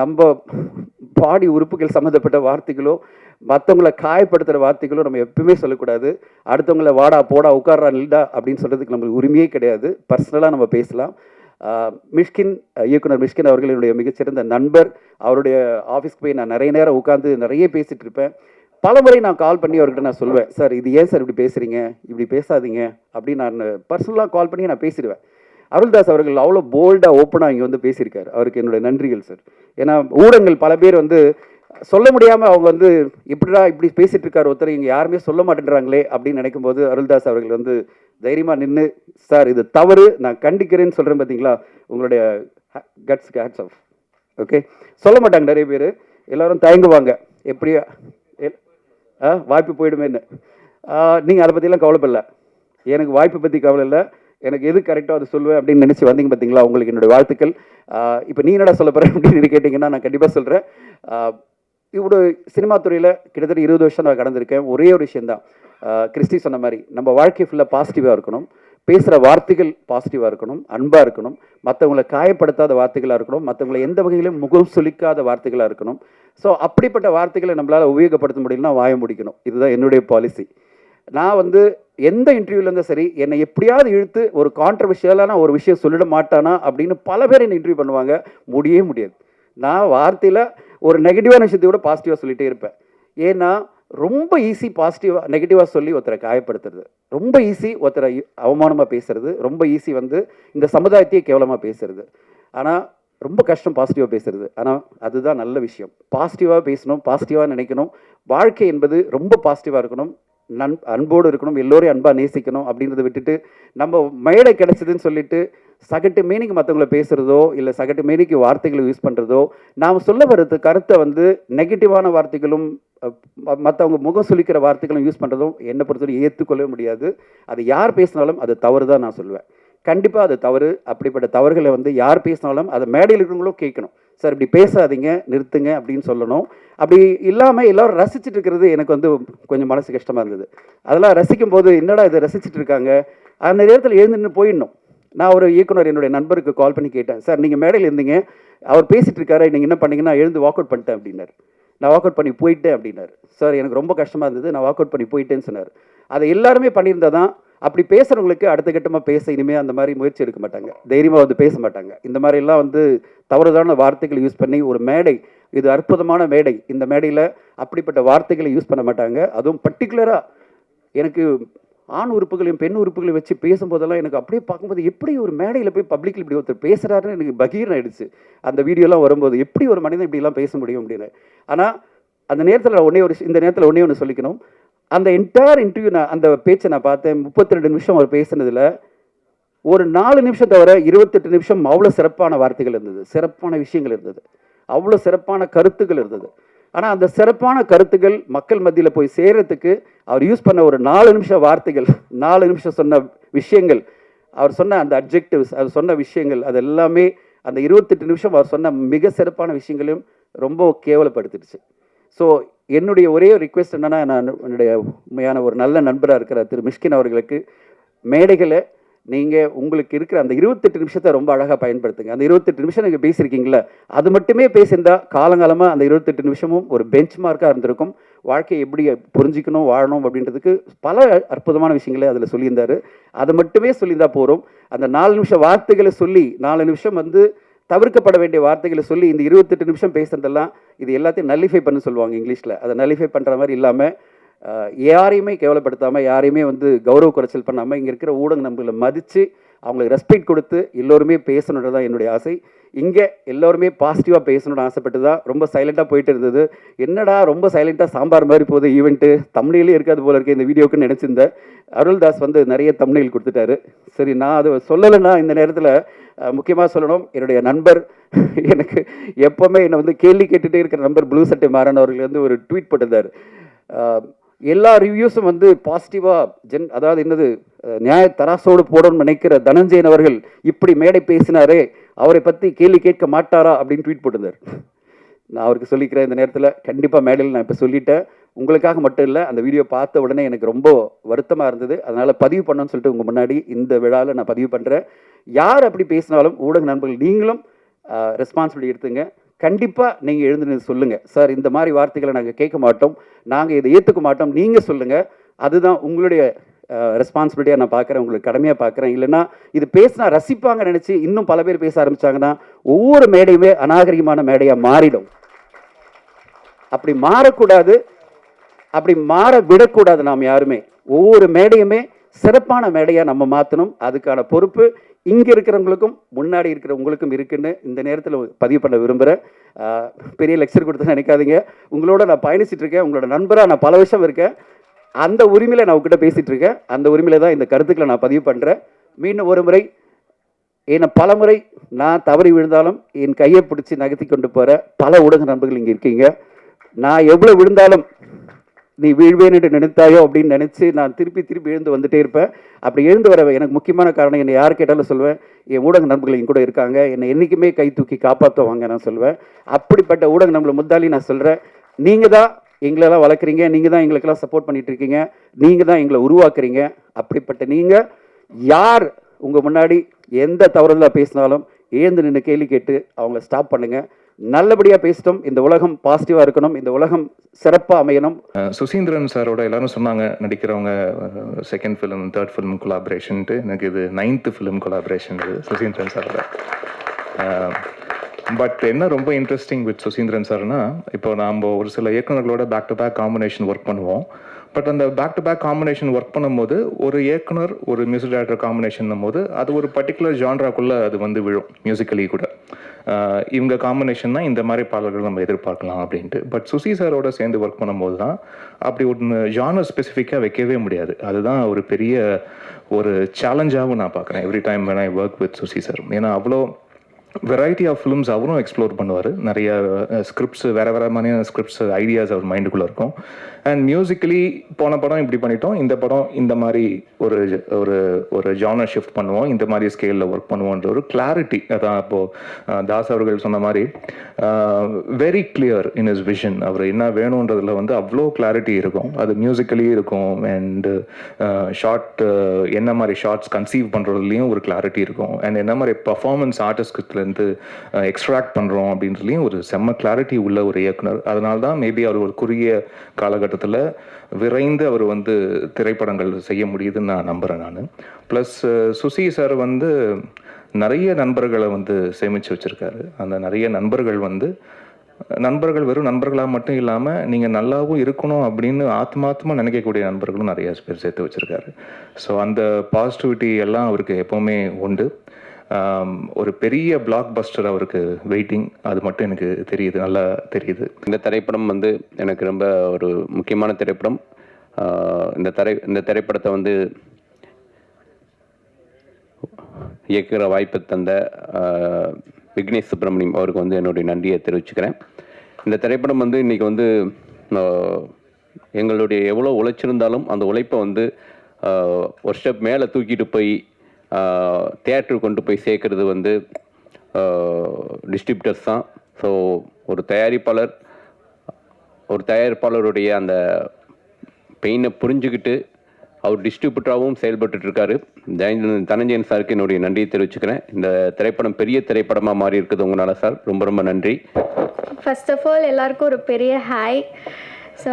நம்ம பாடி உறுப்புகள் சம்மந்தப்பட்ட வார்த்தைகளோ மற்றவங்கள காயப்படுத்துகிற வார்த்தைகளோ நம்ம எப்பவுமே சொல்லக்கூடாது. அடுத்தவங்கள வாடா போடா உட்கார்றா நில்டா அப்படின்னு சொல்கிறதுக்கு நம்மளுக்கு உரிமையே கிடையாது. பர்சனலாக நம்ம பேசலாம். மிஷ்கின் இயக்குனர் மிஷ்கின் அவர்கள் என்னுடைய மிகச்சிறந்த நண்பர். அவருடைய ஆஃபீஸ்க்கு போய் நான் நிறைய நேரம் உட்காந்து நிறைய பேசிகிட்டு இருப்பேன். பல முறை நான் கால் பண்ணி அவர்கிட்ட நான் சொல்லுவேன் சார் இது ஏன் சார் இப்படி பேசுகிறீங்க இப்படி பேசாதீங்க. அப்படின்னு நான் பர்சனலாக கால் பண்ணி நான் பேசிடுவேன். அருள்தாஸ் அவர்கள் அவ்வளோ போல்டாக ஓப்பனாக இங்கே வந்து பேசியிருக்காரு. அவருக்கு என்னுடைய நன்றிகள் சார் ஏன்னா ஊடகங்கள் பல பேர் வந்து சொல்ல முடியாமல் அவங்க வந்து இப்படிடா இப்படி பேசிகிட்டு இருக்கார் ஒருத்தர் இங்கே யாருமே சொல்ல மாட்டேன்றாங்களே அப்படின்னு நினைக்கும் போது அருள்தாஸ் அவர்கள் வந்து தைரியமாக நின்று சார் இது தவறு. நான் கண்டிக்கிறேன்னு சொல்கிறேன் பார்த்தீங்களா உங்களுடைய கட்ஸ்க்கு ஹேட்ஸ் ஆஃப் ஓகே சொல்ல மாட்டாங்க நிறைய பேர். எல்லாரும் தயங்குவாங்க. எப்படியா ஆ வாய்ப்பு போயிடுமேன்னு. நீங்கள் அதை பற்றிலாம் கவலைப்படல. எனக்கு வாய்ப்பை பற்றி கவலை இல்லை. எனக்கு எது கரெக்டாக அது சொல்லுவேன் அப்படின்னு நினச்சி வந்தீங்க பார்த்தீங்களா? உங்களுக்கு என்னுடைய வாழ்த்துக்கள். இப்போ நீ என்னடா சொல்ல போகிற அப்படின்னு கேட்டிங்கன்னா நான் கண்டிப்பாக சொல்கிறேன் இவ்வளோ சினிமா துறையில் கிட்டத்தட்ட இருபது வருஷம் நான் கடந்திருக்கேன். ஒரே ஒரு விஷயந்தான் கிறிஸ்டி சொன்ன மாதிரி நம்ம வாழ்க்கை ஃபுல்லாக பாசிட்டிவாக இருக்கணும். பேசுகிற வார்த்தைகள் பாசிட்டிவாக இருக்கணும். அன்பாக இருக்கணும். மற்றவங்களை காயப்படுத்தாத வார்த்தைகளாக இருக்கணும். மற்றவங்களை எந்த வகையிலும் முகம் சுளிக்காத வார்த்தைகளாக இருக்கணும். ஸோ அப்படிப்பட்ட வார்த்தைகளை நம்மளால் உபயோகப்படுத்த முடியலன்னா வாய முடிக்கணும். இதுதான் என்னுடைய பாலிசி நான் வந்து எந்த இன்டர்வியூல இருந்தாலும் சரி என்னை எப்படியாவது இழுத்து ஒரு கான்ட்ரவர்ஷியலான ஒரு விஷயம் சொல்லிட மாட்டானா அப்படின்னு பல பேர் என்னை இன்டர்வியூ பண்ணுவாங்க. முடியவே முடியாது. நான் வார்த்தையில் ஒரு நெகட்டிவான விஷயத்தை கூட பாசிட்டிவாக சொல்லிகிட்டே இருப்பேன். ஏன்னா ரொம்ப ஈஸி பாசிட்டிவாக நெகட்டிவாக சொல்லி ஒருத்தரை காயப்படுத்துறது. ரொம்ப ஈஸி ஒருத்தரை அவமானமாக பேசுறது. ரொம்ப ஈஸி வந்து இந்த சமுதாயத்தையே கேவலமாக பேசுறது. ஆனால் ரொம்ப கஷ்டம் பாசிட்டிவாக பேசுறது. ஆனால் அதுதான் நல்ல விஷயம். பாசிட்டிவாக பேசணும் பாசிட்டிவாக நினைக்கணும். வாழ்க்கை என்பது ரொம்ப பாசிட்டிவாக இருக்கணும். நன் அன்போடு இருக்கணும் எல்லோரையும் அன்பாக நேசிக்கணும் அப்படின்றத விட்டுட்டு நம்ம மேடை கிடைச்சதுன்னு சொல்லிட்டு சகட்டு மேனிக்கு மற்றவங்கள பேசுகிறதோ இல்லை சகட்டு மேனிக்கு வார்த்தைகளை யூஸ் பண்ணுறதோ நாம் சொல்ல வர்றது கருத்தை வந்து நெகட்டிவான வார்த்தைகளும் மற்றவங்க முகம் சுழிக்கிற வார்த்தைகளும் யூஸ் பண்ணுறதும் என்னை பொறுத்தவரை ஏற்றுக்கொள்ளவே முடியாது. அது யார் பேசினாலும் அது தவறு தான் நான் சொல்லுவேன். கண்டிப்பாக அது தவறு. அப்படிப்பட்ட தவறுகளை வந்து யார் பேசினாலும் அதை மேடையில் இருக்கிறவங்களும் கேட்கணும். சார் இப்படி பேசாதீங்க நிறுத்துங்க அப்படின்னு சொல்லணும். அப்படி இல்லாமல் எல்லோரும் ரசிச்சுட்டு இருக்கிறது எனக்கு வந்து கொஞ்சம் மனசு கஷ்டமாக இருந்தது. அதெல்லாம் ரசிக்கும் போது என்னடா இதை ரசிச்சுட்டு இருக்காங்க? அந்த நேரத்தில் எழுந்து நின்று போயிடணும். நான் ஒரு இயக்குனர் என்னுடைய நண்பருக்கு கால் பண்ணி கேட்டேன். சார் நீங்கள் மேடையில் இருந்தீங்க. அவர் பேசிகிட்டு இருக்காரு. நீங்கள் என்ன பண்ணீங்கன்னா எழுந்து வாக் அவுட் பண்ணிட்டேன் அப்படின்னார். நான் வாக் அவுட் பண்ணி போயிட்டேன் அப்படின்னாரு. சார் எனக்கு ரொம்ப கஷ்டமாக இருந்தது. நான் வாக் அவுட் பண்ணி போயிட்டேன்னு சொன்னார். அதை எல்லாருமே பண்ணியிருந்தால் தான் அப்படி பேசுகிறவங்களுக்கு அடுத்த கட்டமாக பேச இனிமேல் அந்த மாதிரி முயற்சி எடுக்க மாட்டாங்க. தைரியமாக வந்து பேச மாட்டாங்க. இந்த மாதிரிலாம் வந்து தவறுதான வார்த்தைகளை யூஸ் பண்ணி ஒரு மேடை இது அற்புதமான மேடை. இந்த மேடையில் அப்படிப்பட்ட வார்த்தைகளை யூஸ் பண்ண மாட்டாங்க. அதுவும் பர்டிகுலராக எனக்கு ஆண் உறுப்புகளையும் பெண் உறுப்புகளையும் வச்சு பேசும்போதெல்லாம் எனக்கு அப்படியே பார்க்கும்போது எப்படி ஒரு மேடையில் போய் பப்ளிக்கில் இப்படி ஒருத்தர் பேசுகிறாருன்னு எனக்கு பகீர் ஆயிடுச்சு. அந்த வீடியோலாம் வரும்போது எப்படி ஒரு மனிதன் இப்படிலாம் பேச முடியும் அப்படின்னு. ஆனால் அந்த நேரத்தில் ஒன்றே ஒரு இந்த நேரத்தில் ஒன்றே ஒன்று சொல்லிக்கணும். அந்த என்டையர் இன்டர்வியூ நான் அந்த பேச்சை நான் பார்த்தேன். முப்பத்தி ரெண்டு நிமிஷம் அவர் பேசுனதில் ஒரு நாலு நிமிஷம் தவிர இருபத்தெட்டு நிமிஷம் அவ்வளோ சிறப்பான வார்த்தைகள் இருந்தது. சிறப்பான விஷயங்கள் இருந்தது. அவ்வளோ சிறப்பான கருத்துக்கள் இருந்தது. ஆனால் அந்த சிறப்பான கருத்துக்கள் மக்கள் மத்தியில் போய் சேர்கிறதுக்கு அவர் யூஸ் பண்ண ஒரு நாலு நிமிஷம் வார்த்தைகள் நாலு நிமிஷம் சொன்ன விஷயங்கள் அவர் சொன்ன அந்த அப்ஜெக்டிவ்ஸ் அவர் சொன்ன விஷயங்கள் அது எல்லாமே அந்த இருபத்தெட்டு நிமிஷம் அவர் சொன்ன மிக சிறப்பான விஷயங்களையும் ரொம்ப கேவலப்படுத்திடுச்சு. ஸோ என்னுடைய ஒரே ரிக்வெஸ்ட் என்னன்னா நான் என்னுடைய உண்மையான ஒரு நல்ல நண்பராக இருக்கிற திரு மிஷ்கின் அவர்களுக்கு மேடைகளை நீங்கள் உங்களுக்கு இருக்கிற அந்த இருபத்தெட்டு நிமிஷத்தை ரொம்ப அழகாக பயன்படுத்துங்க. அந்த இருபத்தெட்டு நிமிஷம் நீங்கள் பேசியிருக்கீங்களா அது மட்டுமே பேசியிருந்தால் காலங்காலமாக அந்த இருபத்தெட்டு நிமிஷமும் ஒரு பெஞ்ச் மார்க்காக இருந்திருக்கும். வாழ்க்கையை எப்படி புரிஞ்சிக்கணும் வாழணும் அப்படின்றதுக்கு பல அற்புதமான விஷயங்களை அதில் சொல்லியிருந்தார். அதை மட்டுமே சொல்லியிருந்தால் போகிறோம் அந்த நாலு நிமிஷம் வார்த்தைகளை சொல்லி நாலு நிமிஷம் வந்து தவிர்க்கப்பட வேண்டிய வார்த்தைகளை சொல்லி இந்த இருபத்தெட்டு நிமிஷம் பேசுறதெல்லாம் இது எல்லாத்தையும் நல்லிஃபை பண்ண சொல்லுவாங்க இங்கிலீஷில். அதை நல்லிஃபை பண்ணுற மாதிரி இல்லாமல் யாரையுமே கேவலப்படுத்தாமல் யாரையுமே வந்து கௌரவ குறைச்சல் பண்ணாமல் இங்கே இருக்கிற ஊடகம் நம்மளை மதித்து அவங்களுக்கு ரெஸ்பெக்ட் கொடுத்து எல்லோருமே பேசணுன்றது தான் என்னுடைய ஆசை. இங்கே எல்லோருமே பாசிட்டிவாக பேசணும்னு ஆசைப்பட்டு தான் ரொம்ப சைலண்ட்டாக போயிட்டு இருந்தது. என்னடா ரொம்ப சைலண்ட்டாக சாம்பார் மாதிரி போகுது ஈவெண்ட்டு தமிழிலே இருக்காது போல இருக்க இந்த வீடியோக்குன்னு நினச்சிருந்தேன். அருள்தாஸ் வந்து நிறைய தமிழில் கொடுத்துட்டாரு. சரி நான் அது சொல்லலைன்னா இந்த நேரத்தில் முக்கியமாக சொல்லணும் என்னுடைய நண்பர் எனக்கு எப்போவுமே என்னை வந்து கேள்வி கேட்டுகிட்டே இருக்கிற நண்பர் ப்ளூ சட்டை மாறன் அவர்கள் வந்து ஒரு ட்வீட் போட்டிருந்தார். எல்லா ரிவ்யூஸும் வந்து பாசிட்டிவாக ஜென் அதாவது என்னது நியாய தராசோடு போடணும்னு நினைக்கிற தனஞ்சயன் அவர்கள் இப்படி மேடை பேசினாரே அவரை பற்றி கேள்வி கேட்க மாட்டாரா அப்படின்னு ட்வீட் போட்டிருந்தார். நான் அவருக்கு சொல்லிக்கிறேன் இந்த நேரத்தில். கண்டிப்பாக மேடையில் நான் இப்போ சொல்லிட்டேன். உங்களுக்காக மட்டும் இல்லை அந்த வீடியோ பார்த்த உடனே எனக்கு ரொம்ப வருத்தமாக இருந்தது. அதனால் பதிவு பண்ணணும்னு சொல்லிட்டு உங்கள் முன்னாடி இந்த விழாவில் நான் பதிவு பண்ணுறேன் யார் அப்படி பேசினாலும் ஊடக நண்பர்கள் நீங்களும் ரெஸ்பான்சிபிலிட்டி எடுத்துங்க. கண்டிப்பாக நீங்கள் எழுந்து சொல்லுங்கள் சார் இந்த மாதிரி வார்த்தைகளை நாங்கள் கேட்க மாட்டோம். நாங்கள் இதை ஏற்றுக்க மாட்டோம். நீங்கள் சொல்லுங்கள் அதுதான் உங்களுடைய ரெஸ்பான்சிபிலிட்டியாக நான் பார்க்குறேன் உங்களுக்கு கடமையாக பார்க்குறேன் இல்லைன்னா இது பேசினா ரசிப்பாங்க நினச்சி இன்னும் பல பேர் பேச ஆரம்பிச்சாங்கன்னா ஒவ்வொரு மேடையுமே அநாகரிகமான மேடையாக மாறிடும். அப்படி மாறக்கூடாது. அப்படி மாற விடக்கூடாது நாம் யாருமே. ஒவ்வொரு மேடையுமே சிறப்பான மேடையாக நம்ம மாற்றணும் அதுக்கான பொறுப்பு இங்கே இருக்கிறவங்களுக்கும் முன்னாடி இருக்கிற உங்களுக்கும் இருக்குன்னு இந்த நேரத்தில் பதிவு பண்ண விரும்புகிறேன் பெரிய லெக்சர் கொடுத்து நினைக்காதீங்க. உங்களோட நான் பயணிச்சிட்டு இருக்கேன். உங்களோட நண்பராக நான் பல வருஷம் இருக்கேன். அந்த உரிமையில் நான் உங்ககிட்ட பேசிகிட்டு இருக்கேன். அந்த உரிமையில் தான் இந்த கருத்துக்களை நான் பதிவு பண்ணுறேன் மீண்டும் ஒரு முறை என்னை பல முறை நான் தவறி விழுந்தாலும் என் கையை பிடிச்சி நகர்த்தி கொண்டு போகிற பல ஊடக நண்பர்கள் இங்கே இருக்கீங்க. நான் எவ்வளோ விழுந்தாலும் நீ வீழ்வேன் என்று நினைத்தாயோ அப்படின்னு நினச்சி நான் திருப்பி திருப்பி எழுந்து வந்துட்டே இருப்பேன். அப்படி எழுந்து வர எனக்கு முக்கியமான காரணம் என்னை யார் கேட்டாலும் சொல்வேன். என் ஊடக நண்பர்கள் என் கூட இருக்காங்க. என்னை என்றைக்குமே கை தூக்கி காப்பாற்றுவாங்க நான் சொல்வேன். அப்படிப்பட்ட ஊடக நண்பர்கள் முத்தாலி நான் சொல்கிறேன் நீங்கள் தான் எங்களெல்லாம் வளர்க்குறீங்க. நீங்கள் தான் எங்களுக்கெல்லாம் சப்போர்ட் பண்ணிகிட்ருக்கீங்க இருக்கீங்க. நீங்கள் தான் எங்களை உருவாக்குறீங்க. அப்படிப்பட்ட நீங்கள் யார் உங்கள் முன்னாடி எந்த தவறுதலாக பேசினாலும் ஏந்து நின்று கேள்வி கேட்டு அவங்கள ஸ்டாப் பண்ணுங்கள் நல்லபடியாக பேசிட்டோம். இந்த உலகம் பாசிட்டிவாக இருக்கணும். இந்த உலகம் சிறப்பாக அமையணும். சுசீந்திரன் சாரோட எல்லாரும் சொன்னாங்க நடிக்கிறவங்க செகண்ட் ஃபிலிம் தேர்ட் ஃபிலிம் கொலாபரேஷன்ட்டு எனக்கு இது நைன்த்து ஃபிலிம் கொலாபரேஷன் இது சுசீந்திரன் சாரோட. பட் என்ன ரொம்ப இன்ட்ரெஸ்டிங் வித் சுசீந்திரன் சார்னா இப்போ நாம் ஒரு சில இயக்குனர்களோட back to back combination work பண்ணுவோம். பட் அந்த back to back combination work பண்ணும்போது ஒரு இயக்குனர் ஒரு மியூசிக் டைரக்டர் காம்பினேஷன் போது அது ஒரு பர்டிகுலர் ஜான்ராக்குள்ளே அது வந்து விழும் மியூசிக்கலி கூட. இவங்க காம்பினேஷன் தான் இந்த மாதிரி பாடல்கள் நம்ம எதிர்பார்க்கலாம் அப்படின்ட்டு. பட் சுசி சாரோட சேர்ந்து ஒர்க் பண்ணும்போது தான் அப்படி ஒன்று ஜானர் ஸ்பெசிஃபிக்காக வைக்கவே முடியாது. அதுதான் ஒரு பெரிய ஒரு சேலஞ்சாகவும் நான் பார்க்குறேன். எவ்ரி டைம் வேணா I work with Susi sir ஏன்னா அவ்வளோ வெரைட்டி ஆஃப் ஃபிலிம்ஸ் அவரும் எக்ஸ்ப்ளோர் பண்ணுவார். நிறைய ஸ்கிரிப்ட்ஸ் வேறு வேறு மாதிரியான ஸ்கிரிப்ட்ஸ் ஐடியாஸ் அவர் மைண்டுக்குள்ளே இருக்கும். அண்ட் மியூசிக்கலி போன படம் இப்படி பண்ணிட்டோம். இந்த படம் இந்த மாதிரி ஒரு ஒரு ஒரு ஜானர் ஷிஃப்ட் பண்ணுவோம். இந்த மாதிரி ஸ்கேலில் ஒர்க் பண்ணுவோன்ற ஒரு கிளாரிட்டி அதான் இப்போது தாஸ் அவர்கள் சொன்ன மாதிரி very clear in his vision அவர் என்ன வேணுன்றதுல வந்து அவ்வளோ கிளாரிட்டி இருக்கும். அது மியூசிக்கலி இருக்கும். அண்டு ஷார்ட் என்ன மாதிரி ஷார்ட்ஸ் கன்சீவ் பண்ணுறதுலையும் ஒரு கிளாரிட்டி இருக்கும். அண்ட் என்ன மாதிரி பர்ஃபார்மன்ஸ் வந்து எக்ஸ்ட்ராக்ட் பண்ணுறோம் அப்படின்றதுலையும் ஒரு செம்ம கிளாரிட்டி உள்ள ஒரு இயக்குனர். அதனால தான் மேபி அவர் ஒரு குறுகிய காலகட்டத்தில் விரைந்து அவர் வந்து திரைப்படங்கள் செய்ய முடியுதுன்னு நான் நம்புகிறேன் நான். ப்ளஸ் சுசி சார் வந்து நிறைய நண்பர்களை வந்து சேமித்து வச்சுருக்காரு. அந்த நிறைய நண்பர்கள் வந்து நண்பர்கள் வெறும் நண்பர்களாக மட்டும் இல்லாமல் நீங்கள் நல்லாவும் இருக்கணும் அப்படின்னு ஆத்மாத்மா நினைக்கக்கூடிய நண்பர்களும் நிறைய பேர் சேர்த்து வச்சுருக்காரு. ஸோ அந்த பாசிட்டிவிட்டி எல்லாம் அவருக்கு எப்போவுமே உண்டு. ஒரு பெரிய பிளாக் பஸ்டர் அவருக்கு வெயிட்டிங் அது மட்டும் எனக்கு தெரியுது நல்லா தெரியுது. இந்த திரைப்படம் வந்து எனக்கு ரொம்ப ஒரு முக்கியமான திரைப்படம். இந்த திரை இந்த திரைப்படத்தை வந்து இயக்குகிற வாய்ப்பு தந்த விக்னேஷ் சுப்பிரமணியம் அவருக்கு வந்து என்னுடைய நன்றியை தெரிவிச்சுக்கிறேன். இந்த திரைப்படம் வந்து இன்றைக்கி வந்து எங்களுடைய எவ்வளோ உழைச்சிருந்தாலும் அந்த உழைப்பை வந்து ஒரு ஸ்டெப் மேலே தூக்கிட்டு போய் தேட்டர் கொண்டு போய் சேர்க்குறது வந்து டிஸ்ட்ரிபியூட்டர்ஸ் தான். ஸோ ஒரு தயாரிப்பாளர் ஒரு தயாரிப்பாளருடைய அந்த பெயினை புரிஞ்சுக்கிட்டு அவர் டிஸ்ட்ரிபியூட்டராகவும் செயல்பட்டுருக்காரு தனஞ்சயன் சாருக்கு என்னுடைய நன்றியை தெரிவிச்சுக்கிறேன். இந்த திரைப்படம் பெரிய திரைப்படமாக மாறி இருக்குது உங்களால் சார். ரொம்ப ரொம்ப நன்றி. ஃபர்ஸ்ட் ஆஃப் ஆல் எல்லாருக்கும் ஒரு பெரிய ஹாய் ஸோ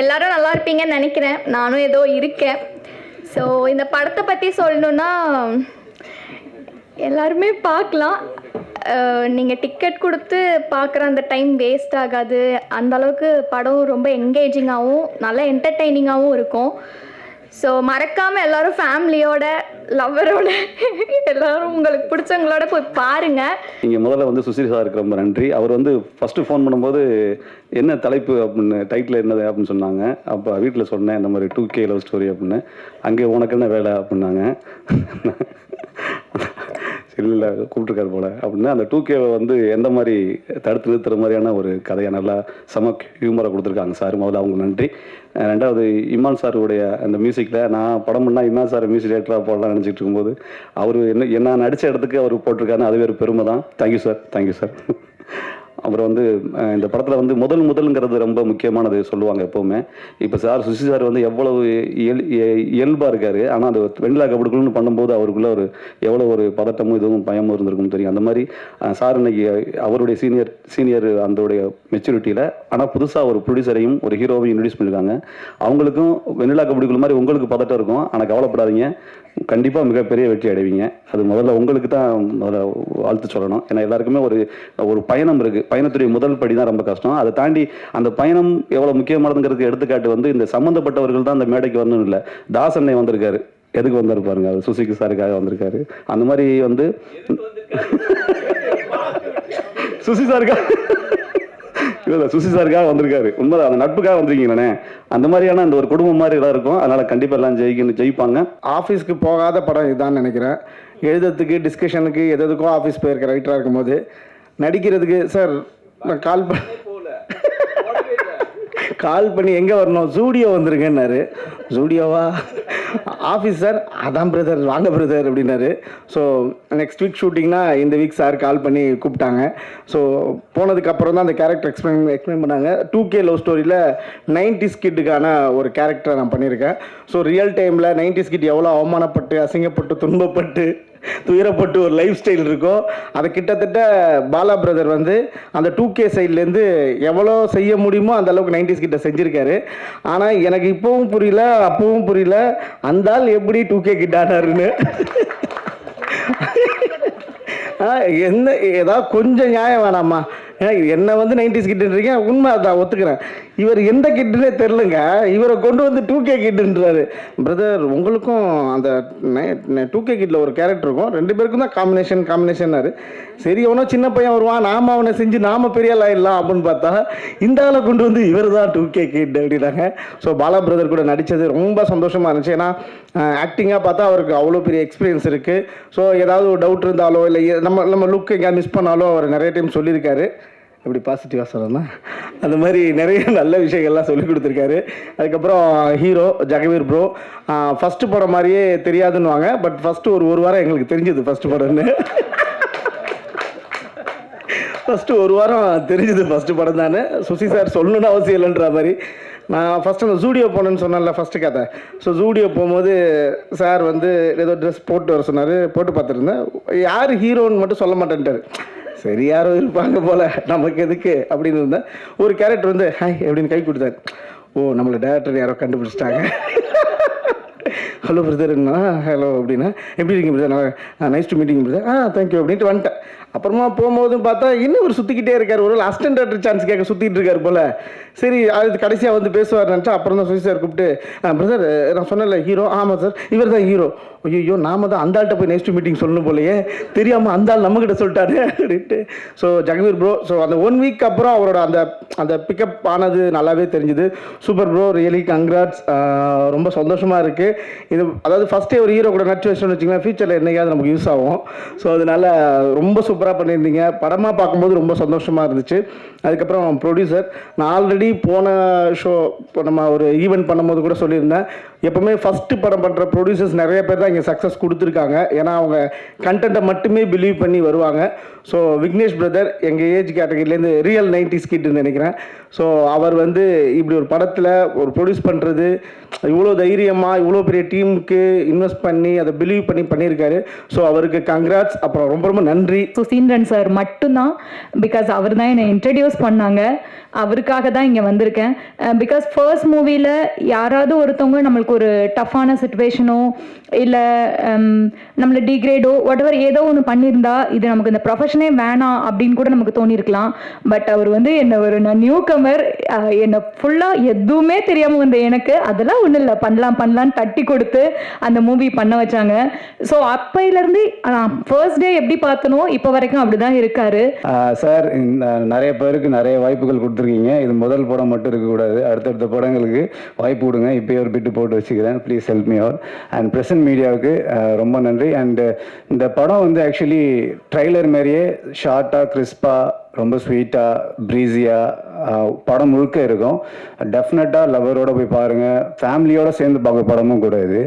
எல்லாரும் நல்லா இருப்பீங்கன்னு நினைக்கிறேன். நானும் ஏதோ இருக்கேன். ஸோ இந்த படத்தை பற்றி சொல்லணுன்னா எல்லாருமே பார்க்கலாம். நீங்கள் டிக்கெட் கொடுத்து பார்க்குற அந்த டைம் வேஸ்ட் ஆகாது. அந்தளவுக்கு படம் ரொம்ப என்கேஜிங்காகவும் நல்லா என்டர்டெய்னிங்காகவும் இருக்கும். ஸோ மறக்காமல் எல்லாரும் ஃபேமிலியோட லவ்வரோட எல்லோரும் உங்களுக்கு பிடிச்சவங்களோட போய் பாருங்கள் நீங்கள் முதல்ல வந்து சுசில் சாருக்கு ரொம்ப நன்றி. அவர் வந்து ஃபஸ்ட்டு ஃபோன் பண்ணும்போது என்ன தலைப்பு அப்படின்னு டைட்டில் என்னது? அப்படின்னு சொன்னாங்க. அப்போ வீட்டில் சொன்னேன் இந்த மாதிரி டூ கே லவ் ஸ்டோரி அப்படின்னு. அங்கே உனக்கு என்ன வேலை? அப்படின்னாங்க. இல்லை இல்லை கூப்பிட்ருக்காரு போல. அப்படின்னு அந்த டூ கேவை வந்து எந்த மாதிரி தடுத்து நிறுத்துற மாதிரியான ஒரு கதையை நல்லா செம ஹியூமரை கொடுத்துருக்காங்க சார். முதல்ல அவங்க நன்றி. ரெண்டாவது இமான் சாருடைய அந்த மியூசிக்கில் நான் படம் பண்ணால் இமான் சார் மியூசிக் டேரக்டராக போடலாம் நினச்சிட்டு இருக்கும்போது அவர் என்ன என்ன நடித்த இடத்துக்கு அவர் போட்டிருக்காருன்னு அதுவே ஒரு பெருமை தான் தேங்க்யூ சார் தேங்க்யூ சார் அப்புறம் வந்து இந்த படத்தில் வந்து முதல் முதலுங்கிறது ரொம்ப முக்கியமானது சொல்லுவாங்க எப்போவுமே. இப்போ சார் சுசி சார் வந்து எவ்வளவு இயல் இயல்பாக இருக்காரு. ஆனால் அந்த வெண்ணிலா கபடுக்குள்னு பண்ணும்போது அவருக்குள்ள ஒரு எவ்வளோ ஒரு பதட்டமும் இதுவும் பயமும் இருந்திருக்கும் தெரியும். அந்த மாதிரி சார் இன்னைக்கு அவருடைய சீனியர் சீனியர் அந்தோடைய மெச்சூரிட்டியில் ஆனால் புதுசாக ஒரு ப்ரொடியூசரையும் ஒரு ஹீரோவையும் இன்ட்ரடியூஸ் பண்ணியிருக்காங்க அவங்களுக்கும் வெண்ணிலா கபடிக்குள்ள மாதிரி உங்களுக்கு பதட்டம் இருக்கும். ஆனால் கவலைப்படாதீங்க. கண்டிப்பாக மிகப்பெரிய வெற்றி அடைவீங்க. அது முதல்ல உங்களுக்கு தான் முதல்ல வாழ்த்து சொல்லணும். ஏன்னா எல்லாருக்குமே ஒரு ஒரு பயணம் இருக்குது பயணத்துடைய முதல் படி தான் ரொம்ப கஷ்டம். அதை தாண்டி அந்த பயணம் எவ்வளோ முக்கியமானதுங்கிறதுக்கு எடுத்துக்காட்டு வந்து இந்த சம்மந்தப்பட்டவர்கள் தான் அந்த மேடைக்கு வரணும் இல்லை. தாசண்ணை வந்திருக்காரு. எதுக்கு வந்தாரு பாருங்க அவர்? சுசிக்கு சாருக்காக வந்திருக்காரு. அந்த மாதிரி வந்து சுசி சாருக்கா? சுசி சாருக்காக வந்திருக்காரு. உண்மைதான் அந்த நட்புக்காக வந்திருக்கீங்களே அந்த மாதிரியான அந்த ஒரு குடும்பம் மாதிரி எல்லாம் இருக்கும். அதனால கண்டிப்பாக எல்லாம் ஜெயிக்கணும் ஜெயிப்பாங்க. ஆஃபீஸ்க்கு போகாத படம் இதுதான் நினைக்கிறேன். எழுதுறதுக்கு டிஸ்கஷனுக்கு எது எதுக்கோ ஆஃபீஸ் போயிருக்க ரைட்டராக இருக்கும்போது நடிக்கிறதுக்கு சார் நான் கால் பண்ண கால் பண்ணி எங்கே வரணும்? ஜூடியோ வந்துருங்கன்னாரு ஜூடியோவா ஆஃபீஸ் சார் அதான் பிரதர் வாங்க பிரதர் அப்படின்னாரு. ஸோ நெக்ஸ்ட் வீக் ஷூட்டிங்னா இந்த வீக் சார் கால் பண்ணி கூப்பிட்டாங்க. ஸோ போனதுக்கப்புறம் தான் அந்த கேரக்டர் எக்ஸ்பிளைன் எக்ஸ்பிளைன் பண்ணாங்க. டூ கே லவ் ஸ்டோரியில் நைன்டி ஸ்கிட்டுக்கான ஒரு கேரக்டரை நான் பண்ணியிருக்கேன். ஸோ ரியல் டைமில் நைன்டி ஸ்கிட் எவ்வளோ அவமானப்பட்டு அசிங்கப்பட்டு துன்பப்பட்டு துயரப்பட்டு ஒரு லைஃப் ஸ்டைல் இருக்கோ அதை கிட்டத்தட்ட பாலா பிரதர் வந்து அந்த டூ கே சைட்லேருந்து எவ்வளோ செய்ய முடியுமோ அந்த அளவுக்கு நைன்டிஸ் கிட்ட செஞ்சுருக்காரு. ஆனால் எனக்கு இப்போவும் புரியல அப்பவும் புரியல அந்த ஆள் எப்படி டூ கே கிட்ட ஆனாருன்னு. ஆ, என்ன ஏதாவது கொஞ்சம் நியாயம் வேணாமா என்னை வந்து நைன்டிஸ் கிட்டுன்றீங்க உண்மை அதான் ஒத்துக்கிறேன். இவர் எந்த கிட்டுனே தெரிலங்க. இவரை கொண்டு வந்து டூ கே கிட்டுன்றாரு. பிரதர் உங்களுக்கும் அந்த டூ கே கிட்டில் ஒரு கேரக்டர் இருக்கும். ரெண்டு பேருக்கும் தான் காம்பினேஷன் காம்பினேஷன்னாரு சரி அவனோ சின்ன பையன் வருவான் நாம அவனை செஞ்சு நாம பெரிய ஆள் ஆயிடலாம் அப்படின்னு பார்த்தா இந்த ஆளை கொண்டு வந்து இவர் தான் டூ கே கிட் அப்படின்னாங்க. ஸோ பாலா பிரதர் கூட நடித்தது ரொம்ப சந்தோஷமாக இருந்துச்சு. ஏன்னா ஆக்டிங்காக பார்த்தா அவருக்கு அவ்வளோ பெரிய எக்ஸ்பீரியன்ஸ் இருக்குது ஸோ ஏதாவது ஒரு டவுட் இருந்தாலோ இல்லை நம்ம நம்ம லுக் எங்கேயா மிஸ் பண்ணாலோ அவர் நிறைய டைம் சொல்லியிருக்காரு. எப்படி பாசிட்டிவாக சொல்லணும்னா அந்த மாதிரி நிறைய நல்ல விஷயங்கள்லாம் சொல்லி கொடுத்துருக்காரு. அதுக்கப்புறம் ஹீரோ ஜெகவீர் ப்ரோ ஃபஸ்ட்டு படம் மாதிரியே தெரியாதுன்னுவாங்க பட் ஃபஸ்ட்டு ஒரு ஒரு வாரம் எங்களுக்கு தெரிஞ்சது ஃபஸ்ட்டு படம்னு. ஃபஸ்ட்டு ஒரு வாரம் தெரிஞ்சது ஃபஸ்ட்டு படம் தானே. சுசி சார் சொல்லணும்னு அவசியம் இல்லைன்ற மாதிரி. நான் ஃபஸ்ட்டு அந்த ஜூடியோ போனேன்னு சொன்னேன்ல ஃபஸ்ட்டு கதை. ஸோ ஜூடியோ போகும்போது சார் வந்து ஏதோ ட்ரெஸ் போட்டு வர சொன்னார் போட்டு பார்த்துருந்தேன் யார் ஹீரோன்னு மட்டும் சொல்ல மாட்டேன்ட்டார். சரி யாரோ இருப்பாங்க போல. நமக்கு எதுக்கு? அப்படின்னு இருந்தேன் ஒரு கேரக்டர் வந்து ஹாய் அப்படின்னு கை கொடுத்தாரு. ஓ நம்மளை டேரக்டர் யாரோ கண்டுபிடிச்சிட்டாங்க. ஹலோ பிரதர்னா ஹலோ அப்படின்னா எப்படி இருக்கீங்க brother nice to meeting brother ah thank you அப்படின்ட்டு வந்துட்டேன். அப்புறமா போகும்போதும் பார்த்தா இன்னும் ஒரு சுற்றிக்கிட்டே இருக்கார். ஒரு அசிஸ்டன்ட் டேரக்டர் சான்ஸ் கேட்க சுற்றிட்டு இருக்கார் போல. சரி அது கடைசியாக வந்து பேசுவார் நினச்சா அப்புறம் தான் சுசி சார் கூப்பிட்டு பிரதர் நான் சொன்னேன்ல ஹீரோ ஆமாம் சார் இவர் தான் ஹீரோ ஐயோ நாம தான் அந்த ஆள்கிட்ட போய் நெக்ஸ்ட் மீட்டிங் சொல்லணும் போலயே. தெரியாமல் அந்த ஆள் நம்மக்கிட்ட சொல்லிட்டாரு அப்படின்ட்டு. ஸோ ஜெகவீர் ப்ரோ ஸோ அந்த ஒன் வீக் அப்புறம் அவரோட அந்த அந்த பிக்கப் ஆனது நல்லாவே தெரிஞ்சுது. சூப்பர் ப்ரோ ரியலி கங்க்ராட்ஸ் ரொம்ப சந்தோஷமாக இருக்குது இது அதாவது ஃபஸ்ட்டே ஒரு ஹீரோ கூட நடிச்சு வச்சோம்னு வச்சிங்களேன் ஃபியூச்சரில் என்னைக்காவது நமக்கு யூஸ் ஆகும். ஸோ அதனால ரொம்ப சூப்பர் சூப்பராக பண்ணியிருந்தீங்க. படமாக பார்க்கும்போது ரொம்ப சந்தோஷமாக இருந்துச்சு. அதுக்கப்புறம் ப்ரொடியூசர் நான் ஆல்ரெடி போன ஷோ இப்போ நம்ம ஒரு ஈவெண்ட் பண்ணும்போது கூட சொல்லியிருந்தேன். எப்போவுமே ஃபஸ்ட்டு படம் பண்ணுற ப்ரொடியூசர்ஸ் நிறைய பேர் தான் இங்கே சக்ஸஸ் கொடுத்துருக்காங்க. ஏன்னா அவங்க கண்டென்ட்டை மட்டுமே பிலீவ் பண்ணி வருவாங்க. ஸோ விக்னேஷ் பிரதர் எங்கள் ஏஜ் கேட்டகரியிலேருந்து ரியல் நைன்டி ஸ்கிட்னு நினைக்கிறேன். ஸோ அவர் வந்து இப்படி ஒரு படத்தில் ஒரு ப்ரொடியூஸ் பண்ணுறது இவ்வளோ தைரியமாக இவ்வளோ பெரிய டீமுக்கு இன்வெஸ்ட் பண்ணி அதை பிலீவ் பண்ணி பண்ணியிருக்காரு. ஸோ அவருக்கு கங்க்ராட்ஸ் அப்புறம் ரொம்ப ரொம்ப நன்றி. ஸோ சீன்ரன் சார் மட்டும்தான் பிகாஸ் அவர் தான் என்னை இன்ட்ரடியூஸ் பண்ணாங்க. அவருக்காக தான் இங்கே வந்திருக்கேன். பிகாஸ் ஃபர்ஸ்ட் மூவியில் யாராவது ஒருத்தவங்க நம்மளுக்கு ஒரு டஃப்பான சுச்சுவேஷனோ இல்லை நம்மளை டிகிரேடோ whatever ஏதோ ஒன்று பண்ணியிருந்தா இது நமக்கு இந்த ப்ரொஃபஷனே வேணாம் அப்படின்னு கூட நமக்கு தோணியிருக்கலாம். பட் அவர் வந்து என்னை ஒரு நான் நியூ கமர் என்னை ஃபுல்லாக எதுவுமே தெரியாமல் வந்த எனக்கு அதெல்லாம் ஒன்றும் இல்லை. பண்ணலாம் பண்ணலான்னு தட்டி கொடுத்து அந்த மூவி பண்ண வச்சாங்க. ஸோ அப்பையிலேருந்து ஃபர்ஸ்ட் டே எப்படி பார்த்தனோ இப்போ வரைக்கும் அப்படி தான் இருக்காரு சார் நிறைய பேர் பேருக்கு நிறைய வாய்ப்புகள் கொடுத்துருக்கீங்க. இது முதல் படம் மட்டும் இருக்கக்கூடாது அடுத்தடுத்த படங்களுக்கு வாய்ப்பு கொடுங்க. இப்போயே ஒரு பிட்டு போட்டு வச்சுக்கிறேன். ப்ளீஸ் ஹெல்ப் மீ அவர் அண்ட் ப்ரெசன்ட் மீடியாவுக்கு ரொம்ப நன்றி. அண்டு இந்த படம் வந்து ஆக்சுவலி ட்ரைலர் மாதிரியே ஷார்ட்டாக கிறிஸ்பாக ரொம்ப ஸ்வீட்டாக ப்ரீஸியாக படம் முழுக்க இருக்கும். டெஃபினட்டாக லவரோட போய் பாருங்கள் ஃபேமிலியோட சேர்ந்து பார்க்க படமும் கூட இது.